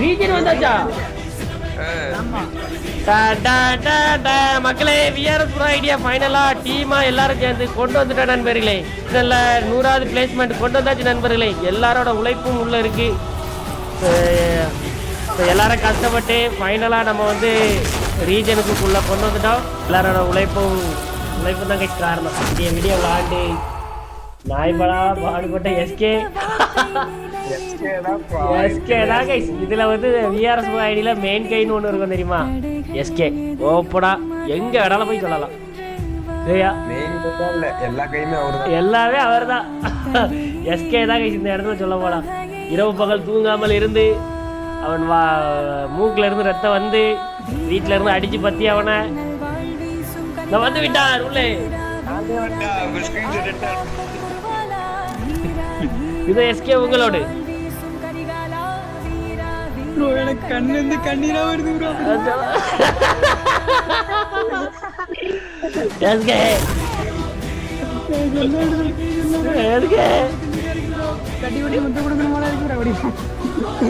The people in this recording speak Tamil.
ரீஜன் வந்தாச்சா டா, டா, டா, டா. மக்களே விஆர்எஸ் ப்ரோ ஐடியா ஃபைனலா டீமா எல்லாரும் சேர்ந்து கொண்டு வந்துட்டோம் நண்பர்களே. நல்ல நூறாவது பிளேஸ்மெண்ட் கொண்டு வந்தாச்சு நண்பர்களே. எல்லாரோட உழைப்பும் உள்ள இருக்கு. எல்லாரும் கஷ்டப்பட்டு ஃபைனலாக நம்ம வந்து ரீஜனுக்குள்ள கொண்டு வந்துட்டோம். எல்லாரோட உழைப்பும் உழைப்பு தான் கைக்கு காரணம். விடிய விடிய விளாண்டு நாய்படா பாடுபட்ட எஸ்கே எஸ்கே தான் கைஸ் இதுல வந்து விஆர்எஸ் ஐடியில மெயின் கைன்னு ஒன்று இருக்கும் தெரியுமா? எஸ்கே ஓப்படா எங்க வேணாலும் போய் சொல்லலாம். சரியா? எல்லாமே அவர் தான் எஸ்கே தான் கைஸ் இந்த இடத்துல சொல்ல போனா. இரவு பகல் தூங்காமல் இருந்து அவன் வா மூக்குல இருந்து ரத்தம் வந்து வீட்ல இருந்து அடிச்சு பத்தி அவனை. நான் வந்து விட்டான் உள்ளே. இது எஸ்கே உங்களோடு. ப்ரோ எனக்கு கண்ணு இருந்து கண்ணீரா வருது ப்ரோ எஸ்கே எஸ்கே